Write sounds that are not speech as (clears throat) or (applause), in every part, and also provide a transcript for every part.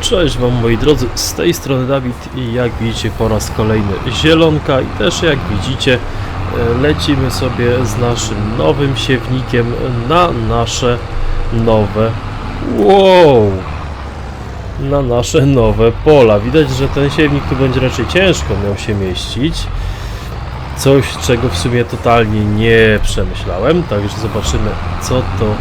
Cześć Wam moi drodzy, z tej strony Dawid i jak widzicie po raz kolejny zielonka i też jak widzicie e, lecimy sobie z naszym nowym siewnikiem na nasze nowe wow na nasze nowe pola. Widać, że ten siewnik tu będzie raczej ciężko miał się mieścić. Coś, czego w sumie totalnie nie przemyślałem, także zobaczymy co to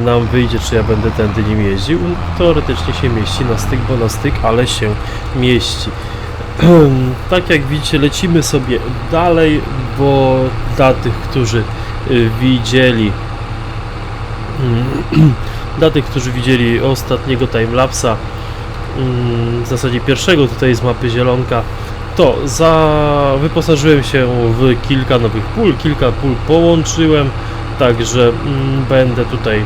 nam wyjdzie, czy ja będę tędy nim jeździł. Teoretycznie się mieści na styk, bo na styk, ale się mieści. (clears throat) tak jak widzicie, lecimy sobie dalej, bo dla tych, którzy y, widzieli (clears throat) dla tych, którzy widzieli ostatniego timelapsa mm, w zasadzie pierwszego tutaj z mapy zielonka to za... wyposażyłem się w kilka nowych pól, kilka pól połączyłem Także mm, będę tutaj e,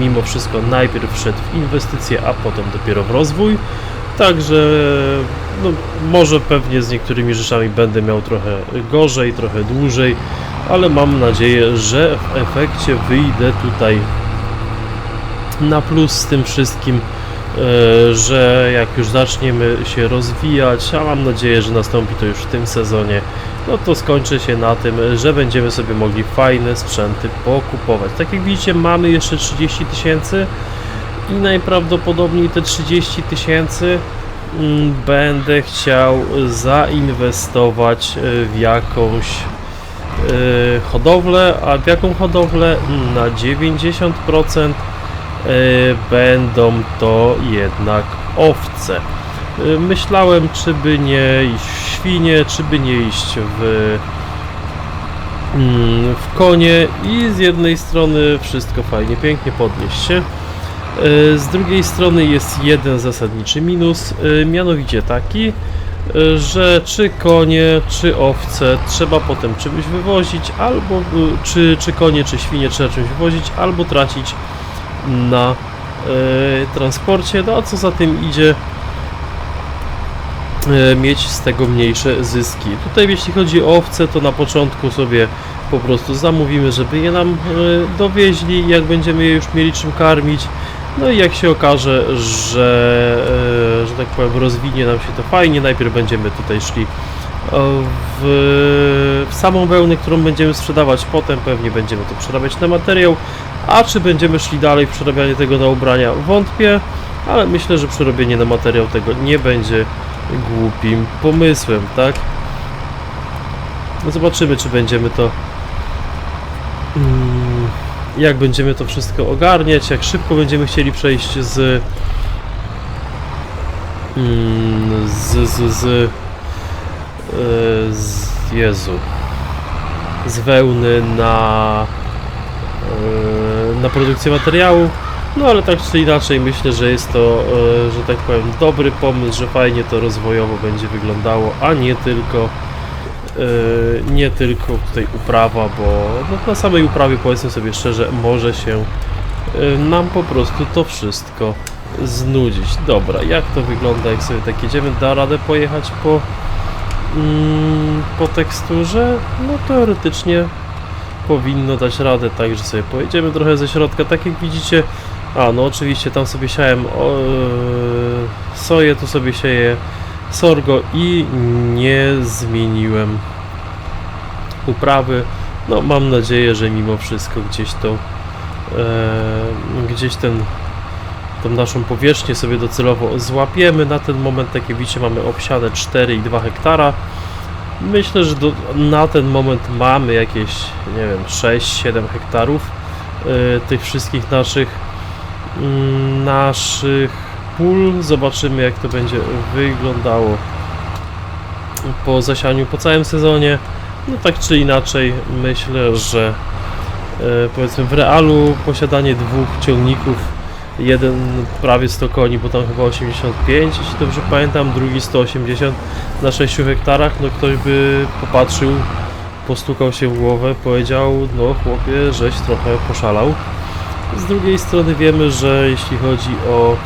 mimo wszystko najpierw wszedł w inwestycje, a potem dopiero w rozwój. Także no, może pewnie z niektórymi rzeczami będę miał trochę gorzej, trochę dłużej, ale mam nadzieję, że w efekcie wyjdę tutaj na plus z tym wszystkim, e, że jak już zaczniemy się rozwijać, a mam nadzieję, że nastąpi to już w tym sezonie, no to skończy się na tym, że będziemy sobie mogli fajne sprzęty pokupować. Tak jak widzicie, mamy jeszcze 30 tysięcy i najprawdopodobniej te 30 tysięcy mm, będę chciał zainwestować e, w jakąś e, hodowlę, a w jaką hodowlę? Na 90% e, będą to jednak owce. Myślałem, czy by nie iść świnie, czy by nie iść w, mm, w konie? I z jednej strony wszystko fajnie, pięknie podnieść się. Y, Z drugiej strony jest jeden zasadniczy minus, y, mianowicie taki, y, że czy konie, czy owce trzeba potem czymś wywozić, albo czy, czy konie, czy świnie trzeba czymś wywozić, albo tracić na y, transporcie, no a co za tym idzie, e, mieć z tego mniejsze zyski. Tutaj jeśli chodzi o owce, to na początku sobie po prostu zamówimy, żeby je nam e, dowieźli, jak będziemy je już mieli czym karmić. No i jak się okaże, że, e, że tak powiem, rozwinie nam się to fajnie, najpierw będziemy tutaj szli e, w, w samą wełnę, którą będziemy sprzedawać, potem pewnie będziemy to przerabiać na materiał, a czy będziemy szli dalej w przerabianie tego na ubrania, wątpię, ale myślę, że przerobienie na materiał tego nie będzie głupim pomysłem, tak? No zobaczymy, czy będziemy to. Mm, Jak będziemy to wszystko ogarniać, jak szybko będziemy chcieli przejść z. mm, Z. z. z. e, z Jezu. Z wełny na. e, na produkcję materiału. No ale tak czy inaczej myślę, że jest to, e, że tak powiem, dobry pomysł, że fajnie to rozwojowo będzie wyglądało, a nie tylko e, nie tylko tutaj uprawa, bo no, na samej uprawie powiedzmy sobie szczerze, może się e, nam po prostu to wszystko znudzić. Dobra, jak to wygląda, jak sobie tak jedziemy? Da radę pojechać po mm, po teksturze? No teoretycznie powinno dać radę, także sobie pojedziemy trochę ze środka, tak jak widzicie a, no oczywiście tam sobie siałem o, e, soję, tu sobie sieję sorgo i nie zmieniłem uprawy. No mam nadzieję, że mimo wszystko gdzieś to e, gdzieś ten tą naszą powierzchnię sobie docelowo złapiemy. Na ten moment, tak jak widzicie, mamy obsiadę 4,2 hektara. Myślę, że do, na ten moment mamy jakieś, nie wiem, 6-7 hektarów e, tych wszystkich naszych naszych pól. Zobaczymy jak to będzie wyglądało po zasianiu po całym sezonie. No tak czy inaczej myślę, że e, powiedzmy w realu posiadanie dwóch ciągników jeden prawie 100 koni, bo tam chyba 85, jeśli dobrze pamiętam, drugi 180 na 6 hektarach, no ktoś by popatrzył, postukał się w głowę, powiedział, no chłopie, żeś trochę poszalał. Z drugiej strony wiemy, że jeśli chodzi o...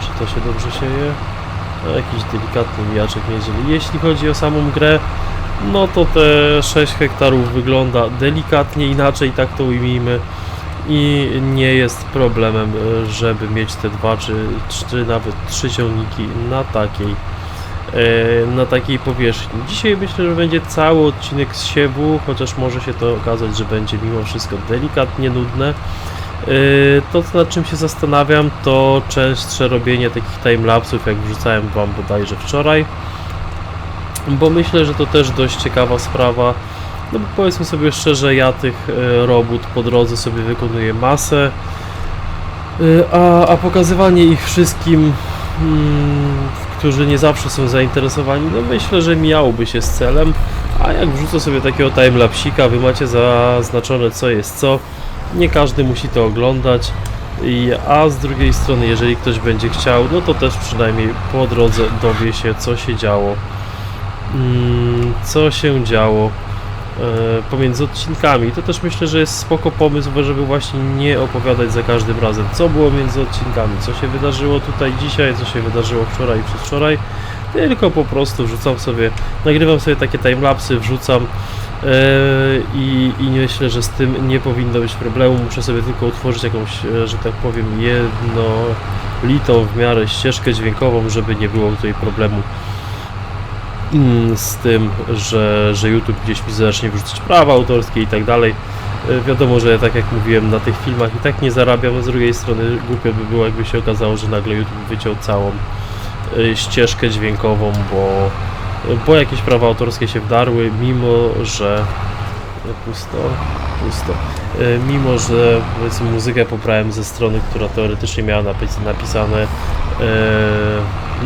Czy to się dobrze sieje? No, jakiś delikatny mijaczek niedzieli. Jeśli chodzi o samą grę, no to te 6 hektarów wygląda delikatnie inaczej, tak to ujmijmy. i nie jest problemem, e, żeby mieć te dwa czy, czy nawet trzy ciągniki na takiej na takiej powierzchni. Dzisiaj myślę, że będzie cały odcinek z siewu, chociaż może się to okazać, że będzie mimo wszystko delikatnie nudne. E, To, nad czym się zastanawiam, to częstsze robienie takich timelapsów, jak wrzucałem Wam bodajże wczoraj, bo myślę, że to też dość ciekawa sprawa. No bo powiedzmy sobie szczerze, ja tych e, robót po drodze sobie wykonuję masę, a, a pokazywanie ich wszystkim, mm, którzy nie zawsze są zainteresowani, no myślę, że miałoby się z celem, a jak wrzucę sobie takiego timelapsika, wy macie zaznaczone co jest co, nie każdy musi to oglądać, i, a z drugiej strony, jeżeli ktoś będzie chciał, no to też przynajmniej po drodze dowie się co się działo, mm, co się działo pomiędzy odcinkami. To też myślę, że jest spoko pomysł, żeby właśnie nie opowiadać za każdym razem, co było między odcinkami, co się wydarzyło tutaj dzisiaj, co się wydarzyło wczoraj i przedwczoraj, tylko po prostu wrzucam sobie, nagrywam sobie takie timelapsy, wrzucam e, i, i myślę, że z tym nie powinno być problemu. Muszę sobie tylko utworzyć jakąś, e, że tak powiem, jednolitą w miarę ścieżkę dźwiękową, żeby nie było tutaj problemu z tym, że, że YouTube gdzieś mi zacznie prawa autorskie i tak dalej. E, Wiadomo, że tak jak mówiłem, na tych filmach i tak nie zarabiam, a z drugiej strony głupio by było, jakby się okazało, że nagle YouTube wyciął całą e, ścieżkę dźwiękową, bo, bo jakieś prawa autorskie się wdarły, mimo że e, pusto, pusto, mimo że powiedzmy muzykę pobrałem ze strony, która teoretycznie miała napis, napisane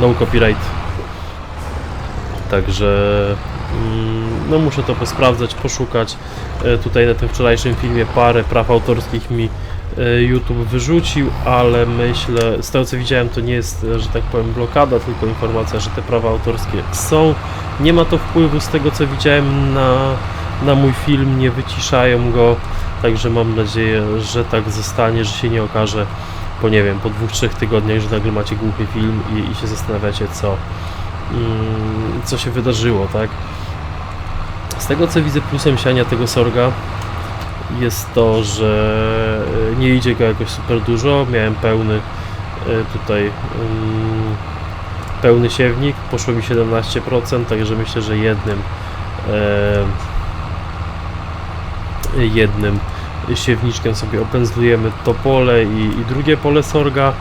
no copyright Także mm, no muszę to posprawdzać, poszukać. E, Tutaj na tym wczorajszym filmie parę praw autorskich mi e, YouTube wyrzucił, ale myślę, z tego co widziałem to nie jest, że tak powiem blokada, tylko informacja, że te prawa autorskie są. Nie ma to wpływu z tego co widziałem na, na mój film, nie wyciszają go, także mam nadzieję, że tak zostanie, że się nie okaże po nie wiem, po dwóch, trzech tygodniach, że nagle macie głuchy film i, i się zastanawiacie co, co się wydarzyło, tak? Z tego co widzę plusem siania tego sorga jest to, że e, nie idzie go jakoś super dużo. Miałem pełny e, tutaj mm, pełny siewnik, poszło mi 17%, także myślę, że jednym e, jednym siewniczkiem sobie opędzlujemy to pole i, i drugie pole sorga.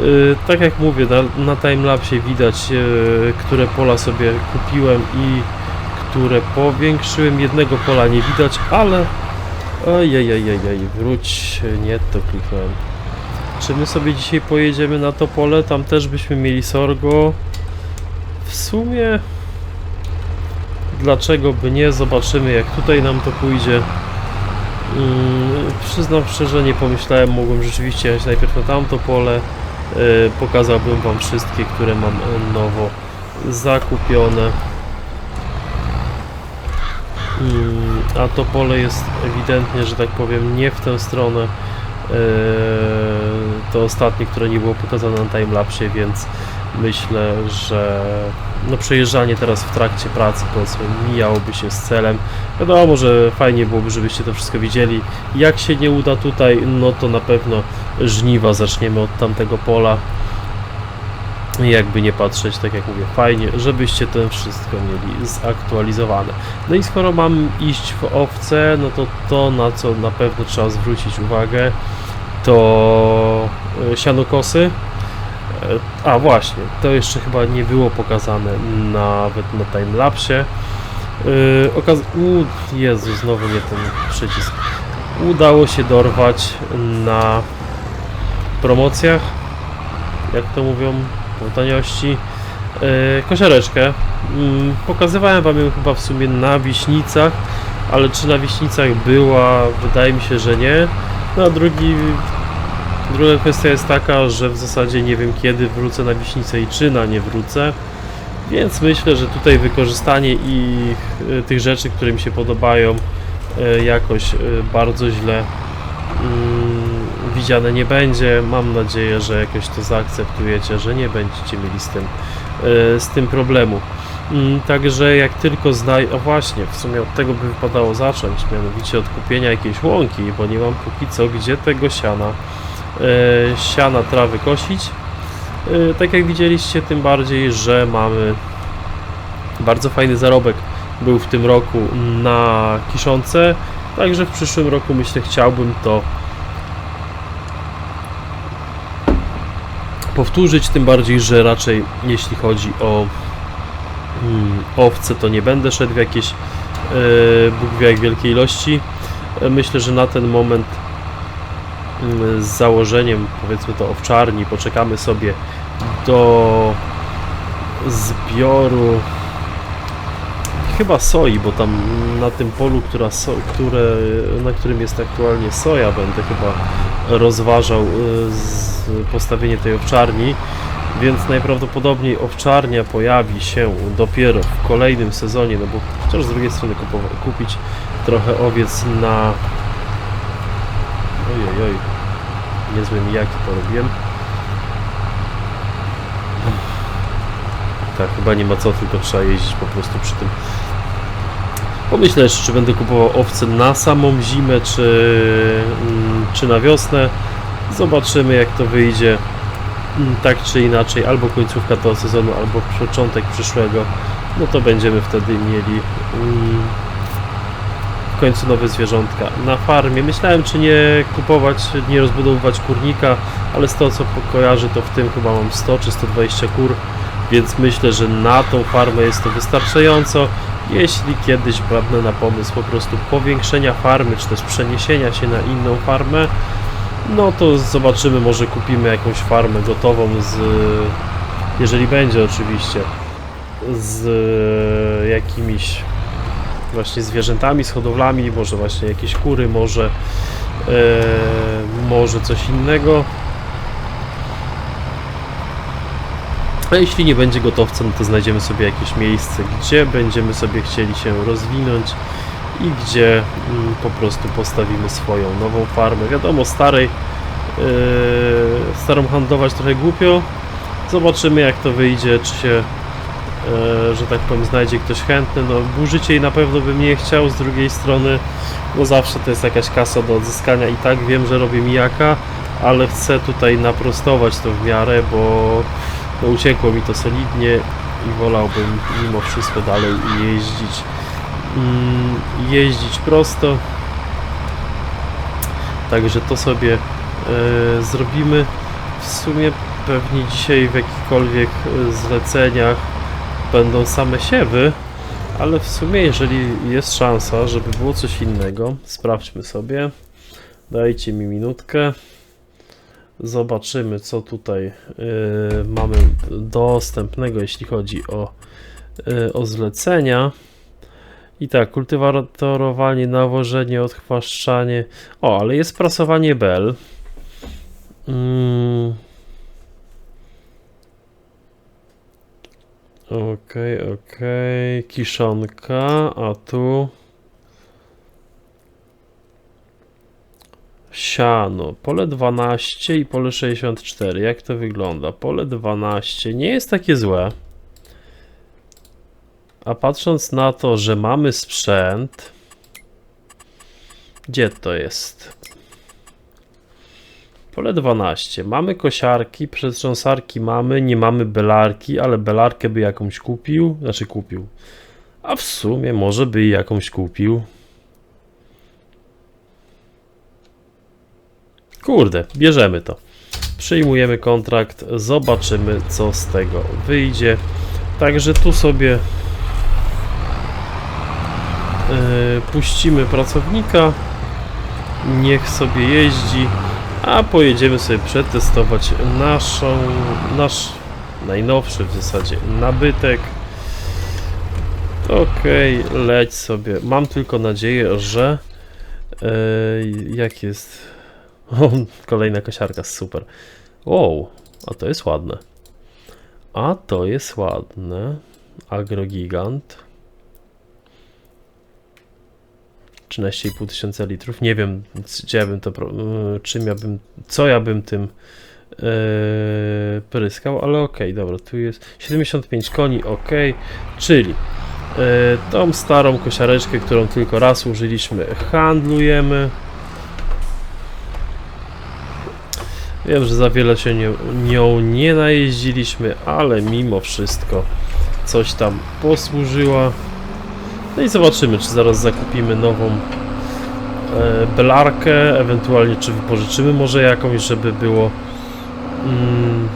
Yy, tak jak mówię, na, na timelapsie widać, yy, które pola sobie kupiłem i które powiększyłem. Jednego pola nie widać, ale ojejejejej, wróć, nie to kliknąłem. Czy my sobie dzisiaj pojedziemy na to pole? Tam też byśmy mieli sorgo. W sumie dlaczego by nie? Zobaczymy jak tutaj nam to pójdzie. Mm, przyznam szczerze, nie pomyślałem, mogłem rzeczywiście jechać najpierw na tamto pole. Yy, pokazałbym Wam wszystkie, które mam e, nowo zakupione. A to pole jest ewidentnie, że tak powiem, nie w tę stronę. Yy, to ostatnie, które nie było pokazane na timelapsie, więc myślę, że no przejeżdżanie teraz w trakcie pracy powiedzmy mijałoby się z celem. Wiadomo, że fajnie byłoby, żebyście to wszystko widzieli. Jak się nie uda tutaj, no to na pewno żniwa zaczniemy od tamtego pola. Jakby nie patrzeć, tak jak mówię, fajnie, żebyście to wszystko mieli zaktualizowane. No i skoro mam iść w owce, no to to, na co na pewno trzeba zwrócić uwagę, to e, sianokosy. E, A właśnie, to jeszcze chyba nie było pokazane nawet na timelapsie. Okaz... U, Jezu, znowu nie ten przycisk. Udało się dorwać na promocjach, jak to mówią, po taniości, yy, kosiareczkę. Yy, pokazywałem Wam ją chyba w sumie na Wiśnicach, ale czy na Wiśnicach była? Wydaje mi się, że nie. No a drugi Druga kwestia jest taka, że w zasadzie nie wiem kiedy wrócę na Wiśnicę i czy na nie wrócę, więc myślę, że tutaj wykorzystanie ich, y, tych rzeczy, które mi się podobają, y, jakoś y, bardzo źle mm, widziane nie będzie. Mam nadzieję, że jakoś to zaakceptujecie, że nie będziecie mieli z tym, z tym problemu. Mm, Także jak tylko znaj... O właśnie, w sumie od tego by wypadało zacząć, mianowicie od kupienia jakiejś łąki, bo nie mam póki co gdzie tego siana, e, siana trawy kosić. E, tak jak widzieliście, tym bardziej, że mamy bardzo fajny zarobek był w tym roku na kiszące, także w przyszłym roku myślę chciałbym to powtórzyć, tym bardziej, że raczej jeśli chodzi o mm, owce, to nie będę szedł w jakieś e, Bóg wie jak wielkiej ilości. E, Myślę, że na ten moment z założeniem powiedzmy to owczarni poczekamy sobie do zbioru chyba soi, bo tam na tym polu, która so, które, na którym jest aktualnie soja, będę chyba rozważał y, postawienie tej owczarni, więc najprawdopodobniej owczarnia pojawi się dopiero w kolejnym sezonie, no bo chociaż z drugiej strony kupowa- kupić trochę owiec na ojej, oj, niezłe mijaki porobiłem. Tak, chyba nie ma co, tylko trzeba jeździć po prostu przy tym. Pomyślę jeszcze, czy będę kupował owce na samą zimę, czy, mm, czy na wiosnę. Zobaczymy, jak to wyjdzie. Mm, Tak czy inaczej, albo końcówka tego sezonu, albo początek przyszłego. No to będziemy wtedy mieli mm, końcu nowe zwierzątka na farmie. Myślałem, czy nie kupować, nie rozbudowywać kurnika, ale z tego co kojarzę, to w tym chyba mam 100 czy 120 kur więc myślę, że na tą farmę jest to wystarczająco. Jeśli kiedyś padnę na pomysł po prostu powiększenia farmy, czy też przeniesienia się na inną farmę, no to zobaczymy, może kupimy jakąś farmę gotową z, jeżeli będzie oczywiście, z jakimiś właśnie zwierzętami, z hodowlami, może właśnie jakieś kury, może, e, może coś innego. A jeśli nie będzie gotowcem, to znajdziemy sobie jakieś miejsce, gdzie będziemy sobie chcieli się rozwinąć i gdzie mm, po prostu postawimy swoją nową farmę. Wiadomo, starej, yy, starą handlować trochę głupio. Zobaczymy jak to wyjdzie, czy się, że tak powiem, znajdzie ktoś chętny. No, burzyć jej na pewno bym nie chciał, z drugiej strony, no zawsze to jest jakaś kasa do odzyskania i tak wiem, że robię mijaka, ale chcę tutaj naprostować to w miarę, bo no uciekło mi to solidnie i wolałbym mimo wszystko dalej jeździć mm, jeździć prosto także to sobie e, zrobimy w sumie pewnie dzisiaj w jakichkolwiek e, zleceniach będą same siewy ale w sumie jeżeli jest szansa żeby było coś innego sprawdźmy sobie dajcie mi minutkę Zobaczymy, co tutaj y, mamy dostępnego, jeśli chodzi o, y, o zlecenia. I tak, kultywatorowanie, nawożenie, odchwaszczanie. O, ale jest prasowanie bel. Mm. Okej, okej. Kiszonka, a tu. Siano, pole 12 i pole 64. Jak to wygląda? Pole 12 nie jest takie złe. A patrząc na to, że mamy sprzęt. Gdzie to jest? Pole 12. Mamy kosiarki, przetrząsarki mamy, nie mamy belarki, ale belarkę by jakąś kupił. Znaczy kupił. A w sumie może by jakąś kupił. Kurde, bierzemy to. Przyjmujemy kontrakt, zobaczymy co z tego wyjdzie. Także tu sobie yy, puścimy pracownika. Niech sobie jeździ, a pojedziemy sobie przetestować naszą, nasz najnowszy w zasadzie nabytek. Okej, leć sobie. Mam tylko nadzieję, że yy, jak jest (laughs) o, kolejna kosiarka, super. Wow, a to jest ładne. A to jest ładne. Agrogigant. 13,5 tysiąca litrów. Nie wiem, gdzie ja bym to, y, czym ja bym, co ja bym tym yy, pryskał, ale okej, dobra, tu jest 75 koni, okej, czyli e, tą starą kosiareczkę, którą tylko raz użyliśmy, handlujemy. Wiem, że za wiele się nią, nią nie najeździliśmy, ale mimo wszystko coś tam posłużyła. No i zobaczymy, czy zaraz zakupimy nową e, belarkę, ewentualnie czy wypożyczymy może jakąś, żeby było mm,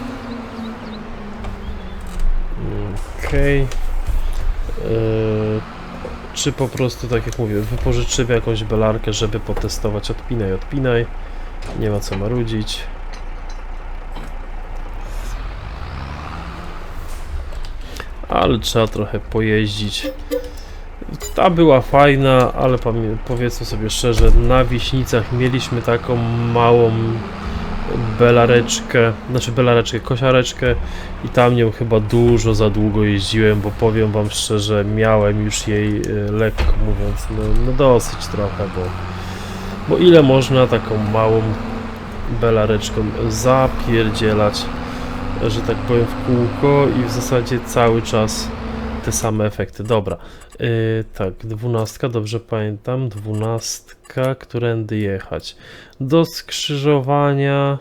okej. E, czy po prostu, tak jak mówię, wypożyczymy jakąś belarkę, żeby potestować odpinaj, odpinaj nie ma co marudzić. Ale trzeba trochę pojeździć. Ta była fajna, ale powiedzmy sobie szczerze, na Wiśnicach mieliśmy taką małą belareczkę, znaczy belareczkę, kosiareczkę i tam nią chyba dużo za długo jeździłem, bo powiem wam szczerze, miałem już jej e, lekko mówiąc, no, no dosyć trochę, bo, bo ile można taką małą belareczką zapierdzielać że tak powiem, w kółko i w zasadzie cały czas te same efekty. Dobra, yy, tak, dwunastka, dobrze pamiętam, dwunastka, którędy jechać? Do skrzyżowania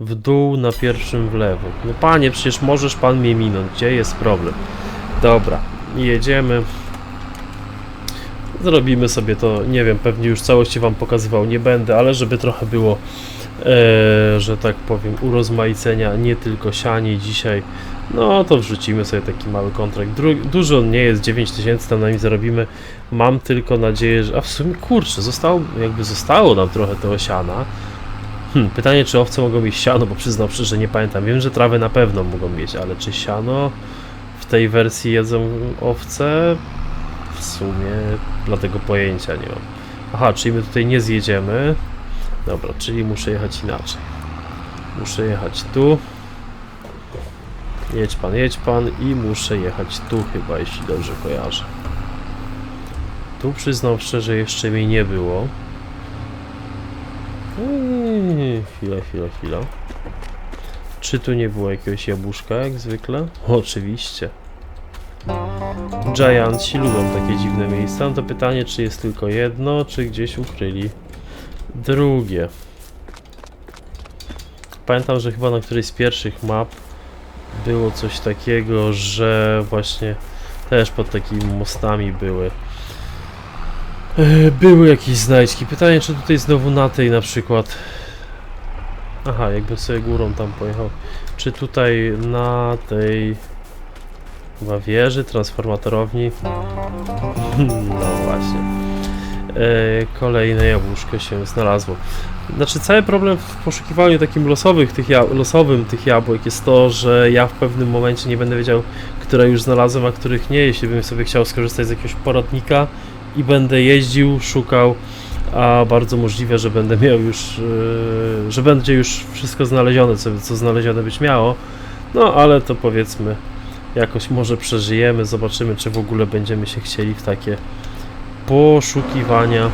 w dół na pierwszym w lewo. No panie, przecież możesz pan mnie minąć, gdzie jest problem? Dobra, jedziemy. Zrobimy sobie to, nie wiem, pewnie już całości wam pokazywał nie będę, ale żeby trochę było e, że tak powiem, urozmaicenia, nie tylko sianie dzisiaj, no to wrzucimy sobie taki mały kontrakt. Dru duży on nie jest, 9000 tam na nim zarobimy. Mam tylko nadzieję, że. A w sumie kurczę, zostało, jakby zostało nam trochę tego siana. Hmm, pytanie, czy owce mogą mieć siano, bo przyznam że nie pamiętam. Wiem, że trawę na pewno mogą mieć, ale czy siano w tej wersji jedzą owce? W sumie dlatego pojęcia nie mam. Aha, czyli my tutaj nie zjedziemy. Dobra, czyli muszę jechać inaczej. Muszę jechać tu. Jedź pan, jedź pan i muszę jechać tu chyba, jeśli dobrze kojarzę. Tu przyznam szczerze, jeszcze mi nie było. Eee, chwila, chwila, chwila. Czy tu nie było jakiegoś jabłuszka, jak zwykle? Oczywiście. Giantsi lubią takie dziwne miejsca. No to pytanie, czy jest tylko jedno, czy gdzieś ukryli drugie. Pamiętam, że chyba na którejś z pierwszych map było coś takiego, że właśnie też pod takimi mostami były. e, Były jakieś znajdźki. Pytanie, czy tutaj znowu na tej na przykład. Aha, jakby sobie górą tam pojechał. Czy tutaj na tej chyba wieży, transformatorowni? (laughs) No właśnie. E, kolejne jabłuszko się znalazło. Znaczy cały problem w poszukiwaniu takim losowych tych losowym tych jabłek jest to, że ja w pewnym momencie nie będę wiedział, które już znalazłem, a których nie. Jeśli bym sobie chciał skorzystać z jakiegoś poradnika i będę jeździł, szukał, a bardzo możliwe, że będę miał już, e, że będzie już wszystko znalezione, co, co znalezione być miało. No ale to powiedzmy, jakoś może przeżyjemy, zobaczymy, czy w ogóle będziemy się chcieli w takie poszukiwania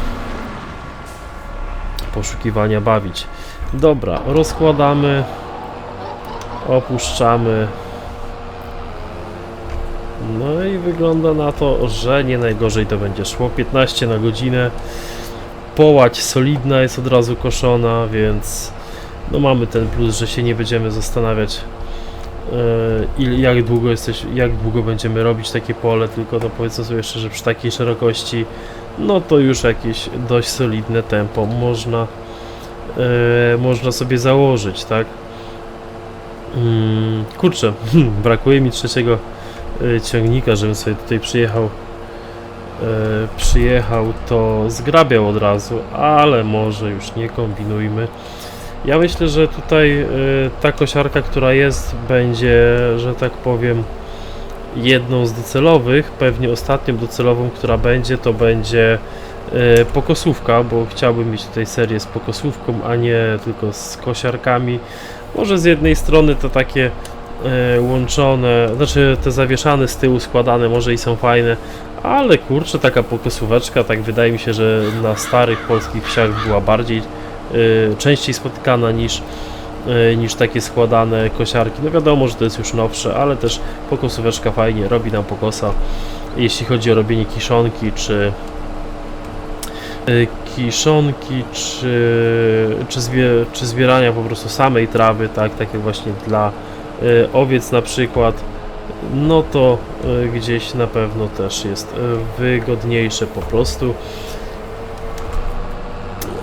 poszukiwania bawić. Dobra, rozkładamy, opuszczamy. No i wygląda na to, że nie najgorzej to będzie szło. 15 na godzinę. Połać solidna jest od razu koszona, więc no mamy ten plus, że się nie będziemy zastanawiać e, il, jak długo jesteś, jak długo będziemy robić takie pole, tylko no powiedzmy sobie szczerze, przy takiej szerokości no to już jakieś dość solidne tempo można e, można sobie założyć, tak? Mm, kurczę, (laughs) brakuje mi trzeciego e, ciągnika, żebym sobie tutaj przyjechał przyjechał, to zgrabiał od razu, ale może już nie kombinujmy. Ja myślę, że tutaj e, ta kosiarka, która jest, będzie, że tak powiem, jedną z docelowych, pewnie ostatnią docelową, która będzie, to będzie e, pokosówka, bo chciałbym mieć tutaj serię z pokosówką, a nie tylko z kosiarkami. Może z jednej strony to takie e, łączone, znaczy te zawieszane z tyłu składane może i są fajne, ale kurczę, taka pokosóweczka, tak wydaje mi się, że na starych polskich wsiach była bardziej, częściej spotykana niż e, niż takie składane kosiarki. No wiadomo, że to jest już nowsze, ale też pokosóweczka fajnie robi nam pokosa, jeśli chodzi o robienie kiszonki, czy e, kiszonki, czy, czy, zbie, czy zbierania po prostu samej trawy, tak, tak jak właśnie dla owiec na przykład, no to gdzieś na pewno też jest wygodniejsze po prostu.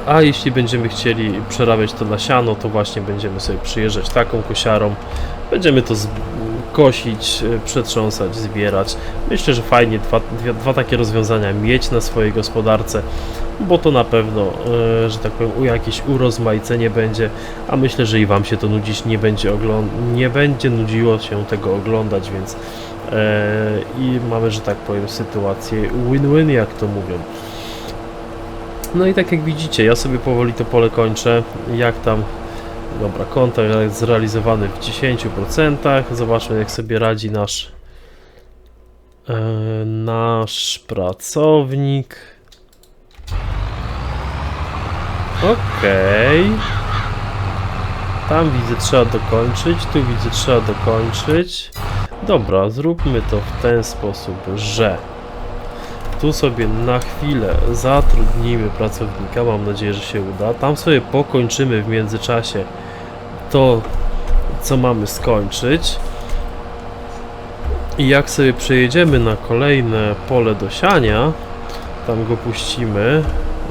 A jeśli będziemy chcieli przerabiać to na siano, to właśnie będziemy sobie przyjeżdżać taką kosiarą. Będziemy to kosić, e, przetrząsać, zbierać. Myślę, że fajnie dwa, dwie, dwa takie rozwiązania mieć na swojej gospodarce, bo to na pewno, e, że tak powiem, jakieś urozmaicenie będzie, a myślę, że i Wam się to nudzić nie będzie, nie będzie nudziło się tego oglądać, więc e, i mamy, że tak powiem, sytuację win-win, jak to mówią. No i tak jak widzicie, ja sobie powoli to pole kończę. Jak tam. Dobra, kontakt jest zrealizowany w 10%. Zobaczmy, jak sobie radzi nasz e, nasz pracownik. Okej. Tam widzę, trzeba dokończyć. Tu widzę, trzeba dokończyć. Dobra, zróbmy to w ten sposób, że tu sobie na chwilę zatrudnimy pracownika, mam nadzieję, że się uda. Tam sobie pokończymy w międzyczasie to, co mamy skończyć. I jak sobie przejedziemy na kolejne pole do siania, tam go puścimy.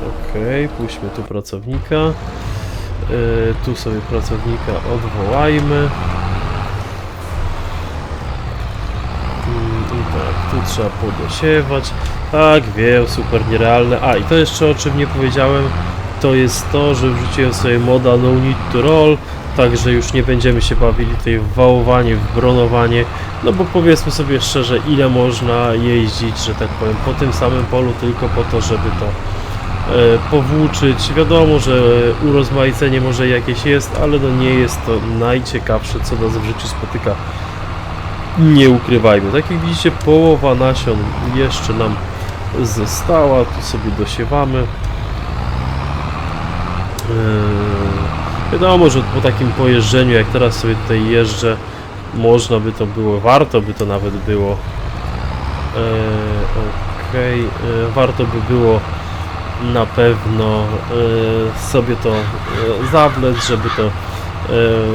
Ok, puśćmy tu pracownika. Yy, tu sobie pracownika odwołajmy. Mm, I tak, tu trzeba podosiewać. Tak, wiem, super nierealne. A i to jeszcze o czym nie powiedziałem, to jest to, że wrzuciłem sobie moda No Need to Roll, także już nie będziemy się bawili tutaj w wałowanie, w bronowanie, no bo powiedzmy sobie szczerze, ile można jeździć, że tak powiem, po tym samym polu tylko po to, żeby to e, powłóczyć. Wiadomo, że urozmaicenie może jakieś jest, ale no nie jest to najciekawsze, co nas w życiu spotyka. Nie ukrywajmy. Tak jak widzicie, połowa nasion jeszcze nam została. Tu sobie dosiewamy. Yy, wiadomo, że po takim pojeżdżeniu, jak teraz sobie tutaj jeżdżę, można by to było, warto by to nawet było. Yy, Okej, yy, warto by było na pewno yy, sobie to yy, zawlec, żeby to yy,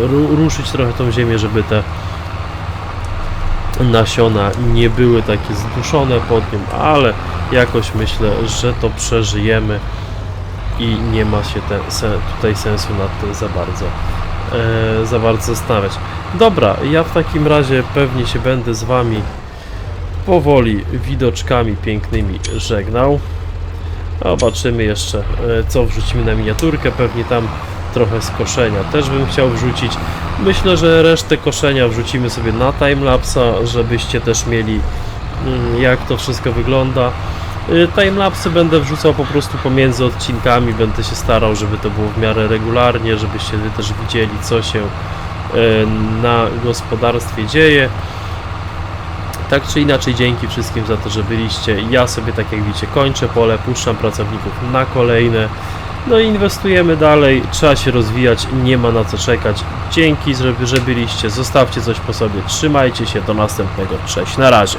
ru, ruszyć trochę tą ziemię, żeby te nasiona nie były takie zduszone pod nim, ale jakoś myślę, że to przeżyjemy i nie ma się ten, tutaj sensu nad tym za bardzo e, za bardzo zastanawiać. Dobra, ja w takim razie pewnie się będę z Wami powoli widoczkami pięknymi żegnał. Zobaczymy jeszcze, e, co wrzucimy na miniaturkę. Pewnie tam trochę skoszenia też bym chciał wrzucić. Myślę, że resztę koszenia wrzucimy sobie na timelapsa, żebyście też mieli mm, jak to wszystko wygląda. Y, Timelapsy będę wrzucał po prostu pomiędzy odcinkami, będę się starał, żeby to było w miarę regularnie, żebyście też widzieli, co się y, na gospodarstwie dzieje. Tak czy inaczej, dzięki wszystkim za to, że byliście. Ja sobie, tak jak widzicie, kończę pole, puszczam pracowników na kolejne. No i inwestujemy dalej, trzeba się rozwijać, nie ma na co czekać. Dzięki, że, byliście, zostawcie coś po sobie, trzymajcie się, do następnego, cześć, na razie.